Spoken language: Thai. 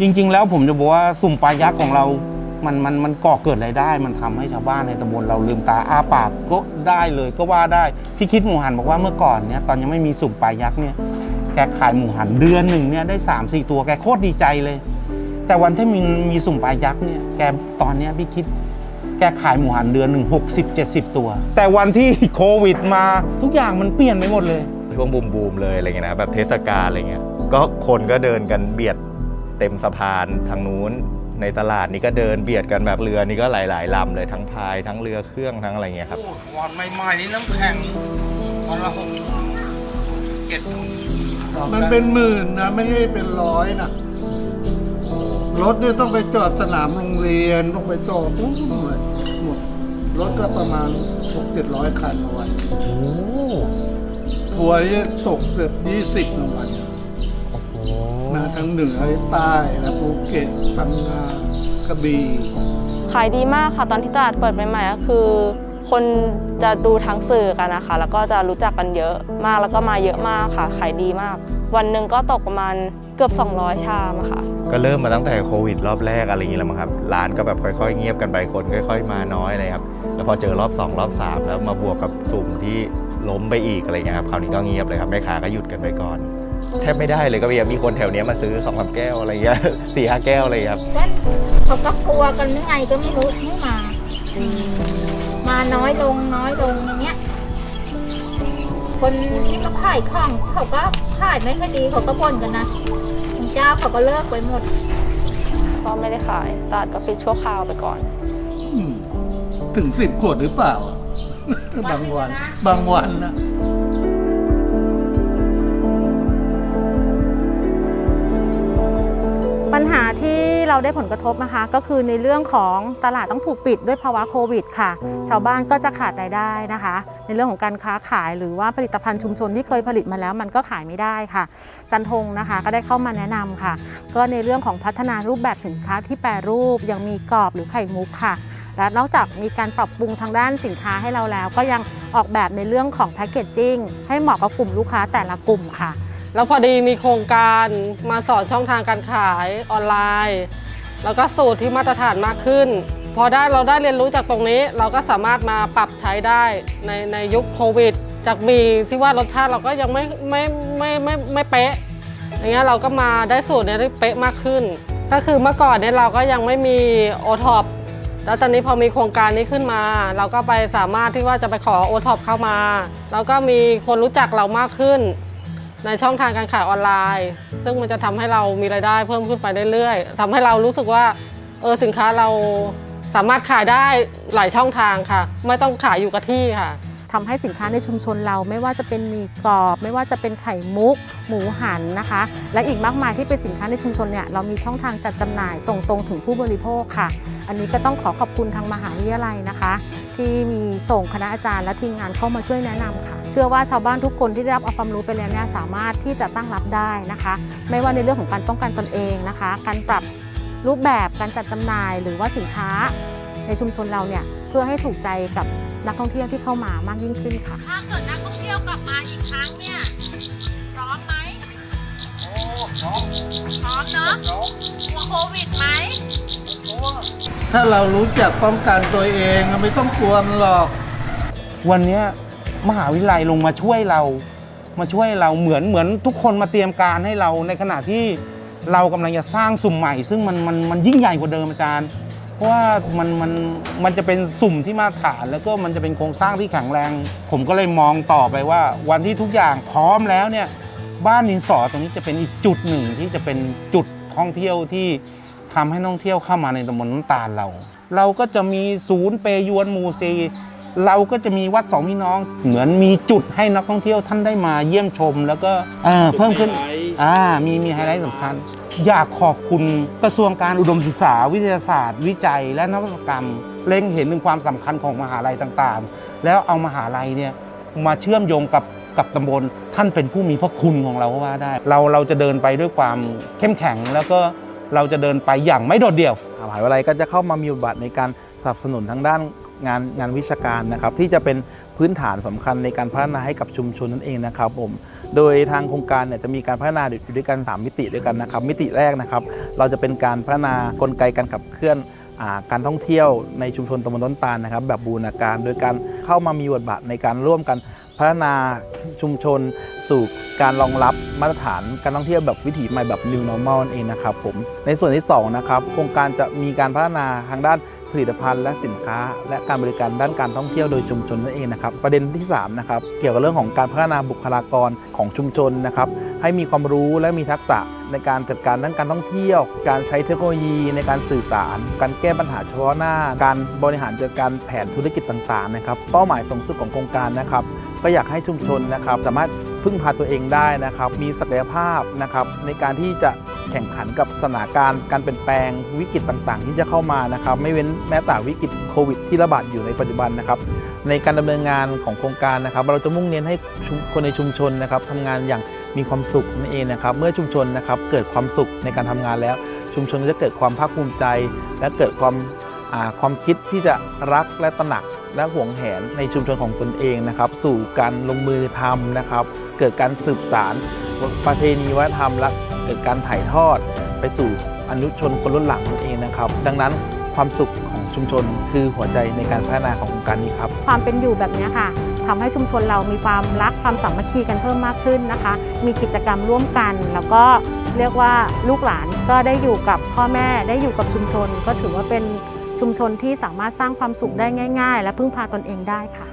จริง ๆ แล้วผมจะบอกว่าสุ่มปลายักษ์ของเรา มันมันมันก่อเกิดรายได้ มันทำให้ชาวบ้านในตำบลเราลืมตาอ้าปากก็ได้เลยก็ว่าได้พี่คิดหมูหันบอกว่าเมื่อก่อนเนี่ยตอนยังไม่มีสุ่มปลายักษ์เนี่ยแกขายหมูหันเดือนหนึ่งเนี่ยได้3ามสี่ตัวแกโคตรดีใจเลย แต่วันที่มีมีสุ่มปลายักษ์เนี่ยแกตอนเนี้ยพี่คิดแกขายหมูหันเดือนหนึ่งหกสิบเจ็ดสิบตัว แต่วันที่โควิดมาทุกอย่างมันเปลี่ยนไปหมดเลยช่วงบูมบูมๆเลยอะไรเงี้ยนะแบบเทศกาลอะไรเงี้ยก็คนก็เดินกันเบียด เต็มสะพานทางนู้น ในตลาดนี่ก็เดินเบียดกันแบบเรือนี่ก็หลาย ๆลำเลยทั้งพายทั้งเรือเครื่องทั้งอะไรเงี้ยครับวันใหม่ๆนี่น้ำแข็งวันละหกเจ็ดมันเป็นหมื่นนะไม่ใช่เป็นร้อยนะรถเนี่ยต้องไปจอดสนามโรงเรียนต้องไปจอดทุกหมดหมดรถก็ประมาณหกเจ็ดร้อยคันต่อวันทัวร์นี่ตกเกือบยี่สิบต่อวันมา ทั้งเหนือใต้และภูเก็ตพังงากระบี่ขายดีมากค่ะตอนที่ตลาดเปิดใหม่ๆก็คือ คนจะดูทางสื่อกันนะคะ แล้วก็จะรู้จักกันเยอะมากแล้วก็มาเยอะมากค่ะ ขายดีมาก วันหนึ่งก็ตกประมาณเกือบ 200 ชามอะค่ะ ก็เริ่มมาตั้งแต่โควิดรอบแรกอะไรอย่างงี้แล้วมั้งครับ ร้านก็แบบค่อยๆ เงียบกันไปคนค่อย ๆ มาน้อยเลยครับ แล้วพอเจอรอบ 2 รอบ 3 แล้วมาบวกกับสุ่มที่ล้มไปอีกอะไรเงี้ยครับ คราวนี้ก็เงียบเลยครับแม่ค้าก็หยุดกันไปก่อน แทบไม่ได้เลยก็มีมีคนแถวเนี้ยมาซื้อสองสามแก้วอะไรเงี้ยสี่ห้าแก้วเลยครับเช่นเขาก็กลัวกันยังไงก็ไม่รู้ไม่มา มาน้อยลงน้อยลงอย่างเงี้ย คนที่มาขายของเขาก็ขายไม่ค่อยดีเขาก็บ่นกันนะบางเจ้าเขาก็เลิกไปหมด ก็ไม่ได้ขายตลาดก็ปิดชั่วคราวไปก่อนอืมถึงสิบขวดหรือเปล่า บางวัน บางวันนะ เราได้ผลกระทบนะคะ ก็คือในเรื่องของตลาดต้องถูกปิดด้วยภาวะโควิดค่ะ ชาวบ้านก็จะขาดรายได้นะคะ ในเรื่องของการค้าขายหรือว่าผลิตภัณฑ์ชุมชนที่เคยผลิตมาแล้วมันก็ขายไม่ได้ค่ะ จันทงนะคะก็ได้เข้ามาแนะนำค่ะ ก็ในเรื่องของพัฒนารูปแบบสินค้าที่แปรรูปยังมีกรอบหรือไข่มุกค่ะและนอกจากมีการปรับปรุงทางด้านสินค้าให้เราแล้ว ก็ยังออกแบบในเรื่องของแพคเกจจิ้งให้เหมาะกับกลุ่มลูกค้าแต่ละกลุ่มค่ะ แล้วพอดีมีโครงการมาสอนช่องทางการขายออนไลน์ แล้วก็สูตรที่มาตรฐานมากขึ้น พอได้เราได้เรียนรู้จากตรงนี้ เราก็สามารถมาปรับใช้ได้ในในยุคโควิด จากมีที่ว่ารสชาติเราก็ยังไม่ไม่ไม่ไม่ไม่เป๊ะอย่างเงี้ยเราก็มาได้สูตรเนี้ยได้เป๊ะมากขึ้น ก็คือเมื่อก่อนเนี่ยเราก็ยังไม่มีโอท็อปแล้วตอนนี้พอมีโครงการนี้ขึ้นมา เราก็ไปสามารถที่ว่าจะไปขอโอท็อปเข้ามา แล้วก็มีคนรู้จักเรามากขึ้น ในช่องทางการขายออนไลน์ ซึ่งมันจะทำให้เรามีรายได้เพิ่มขึ้นไปเรื่อยๆทำให้เรารู้สึกว่าเออสินค้าเราสามารถขายได้หลายช่องทางค่ะ ไม่ต้องขายอยู่กับที่ค่ะทำให้สินค้าในชุมชนเราไม่ว่าจะเป็นหมีกรอบ ไม่ว่าจะเป็นไข่มุก หมูหันนะคะ และอีกมากมายที่เป็นสินค้าในชุมชนเนี่ยเรามีช่องทางจัดจำหน่ายส่งตรงถึงผู้บริโภคค่ะ อันนี้ก็ต้องขอขอบคุณทางมหาวิทยาลัยนะคะ ที่มีส่งคณะอาจารย์และทีมงานเข้ามาช่วยแนะนำค่ะ เชื่อว่าชาวบ้านทุกคนที่ได้รับเอาความรู้ไปแล้วเนี่ยสามารถที่จะตั้งรับได้นะคะ ไม่ว่าในเรื่องของการป้องกันตนเองนะคะ การปรับรูปแบบการจัดจำหน่ายหรือว่าสินค้าในชุมชนเราเนี่ยเพื่อให้ถูกใจกับนักท่องเที่ยวที่เข้ามามากยิ่งขึ้นค่ะ ถ้าเกิดนักท่องเที่ยวกลับมาอีกครั้งเนี่ยพร้อมไหมพร้อมพร้อมเนาะกลัวโควิดไหม ถ้าเรารู้จักป้องกันตัวเองไม่ต้องกลัวมันหรอก วันเนี้ยมหาวิทยาลัยลงมาช่วยเรา มาช่วยเราเหมือนเหมือนทุกคนมาเตรียมการให้เราในขณะที่เรากำลังจะสร้างสุ่มใหม่ ซึ่งมันมันมันยิ่งใหญ่กว่าเดิมอาจารย์ เพราะว่ามันมันมันจะเป็นสุ่มที่มาตรฐาน แล้วก็มันจะเป็นโครงสร้างที่แข็งแรง ผมก็เลยมองต่อไปว่า วันที่ทุกอย่างพร้อมแล้วเนี่ยบ้านนินสอตรงนี้จะเป็นอีกจุดหนึ่งที่จะเป็นจุดท่องเที่ยวที่ ทำให้นักท่องเที่ยวเข้ามาในตำบลน้ำตาลเรา เราก็จะมีศูนย์เปยวนหมูซีเราก็จะมีวัดสองพี่น้องเหมือนมีจุดให้นักท่องเที่ยวท่านได้มาเยี่ยมชม แล้วก็เอ่อเพิ่มขึ้นอ่ามีมีไฮไลท์สำคัญ อยากขอบคุณกระทรวงการอุดมศึกษา วิทยาศาสตร์ วิจัย และนวัตกรรม เล็งเห็นถึงความสำคัญของมหาลัยต่างๆ แล้วเอามหาลัยเนี่ยมาเชื่อมโยงกับกับตำบลท่านเป็นผู้มีพระคุณของเราก็ว่าได้ เราเราจะเดินไปด้วยความเข้มแข็งแล้วก็ เราจะเดินไปอย่างไม่โดดเดี่ยวมหาวิทยาลัยก็จะเข้ามามีบทบาทในการสนับสนุนทางด้านงานงานวิชาการนะครับที่จะเป็นพื้นฐานสำคัญในการพัฒนาให้กับชุมชนนั่นเองนะครับผมโดยทางโครงการเนี่ยจะมีการพัฒนาอยู่ด้วยกัน 3 มิติด้วยกันนะครับมิติแรกนะครับ เราจะเป็นการพัฒนากลไกการขับเคลื่อน การท่องเที่ยวในชุมชนตำบลต้นตาลนะครับ แบบบูรณาการโดยการเข้ามามีบทบาทในการร่วมกันพัฒนาชุมชน สู่การรองรับมาตรฐานการท่องเที่ยวแบบวิถีใหม่แบบ New Normal นั่นเองนะครับผมในส่วนที่2นะครับโครงการจะมีการพัฒนาทางด้าน ผลิตภัณฑ์และสินค้า และการบริการด้านการท่องเที่ยวโดยชุมชนนั่นเองนะครับประเด็นที่3นะครับเกี่ยวกับเรื่องของการพัฒนาบุคลากรของชุมชนนะครับให้มีความรู้และมีทักษะในการจัดการด้านการท่องเที่ยว การใช้เทคโนโลยีในการสื่อสาร การแก้ปัญหาเฉพาะหน้า การบริหารจัดการแผนธุรกิจต่างๆนะครับเป้าหมายสูงสุดของโครงการนะครับก็อยากให้ชุมชนนะครับสามารถพึ่งพาตัวเองได้นะครับมีศักยภาพนะครับในการที่จะ แข่งขันกับสถานการณ์การเปลี่ยนแปลงวิกฤตต่างๆ ที่จะเข้ามานะครับไม่เว้นแม้แต่วิกฤตโควิดที่ระบาดอยู่ในปัจจุบันนะครับในการดำเนินงานของโครงการนะครับ เราจะมุ่งเน้นให้คนในชุมชนนะครับทำงานอย่างมีความสุขนั่นเองนะครับ เมื่อชุมชนนะครับเกิดความสุขในการทำงานแล้ว ชุมชนจะเกิดความภาคภูมิใจ และเกิดความความคิดที่จะรักและตระหนักและหวงแหนในชุมชนของตนเองนะครับ สู่การลงมือทำนะครับ เกิดการสืบสารประเพณีวัฒนธรรมและ เกิดการถ่ายทอดไปสู่อนุชนคนรุ่นหลังนั่นเองนะครับ ดังนั้นความสุขของชุมชนคือหัวใจในการพัฒนาของโครงการนี้ครับ ความเป็นอยู่แบบนี้ค่ะทำให้ชุมชนเรามีความรักความสามัคคีกันเพิ่มมากขึ้นนะคะ มีกิจกรรมร่วมกัน แล้วก็เรียกว่าลูกหลานก็ได้อยู่กับพ่อแม่ได้อยู่กับชุมชน ก็ถือว่าเป็นชุมชนที่สามารถสร้างความสุขได้ง่าย ๆ และพึ่งพาตนเองได้ค่ะ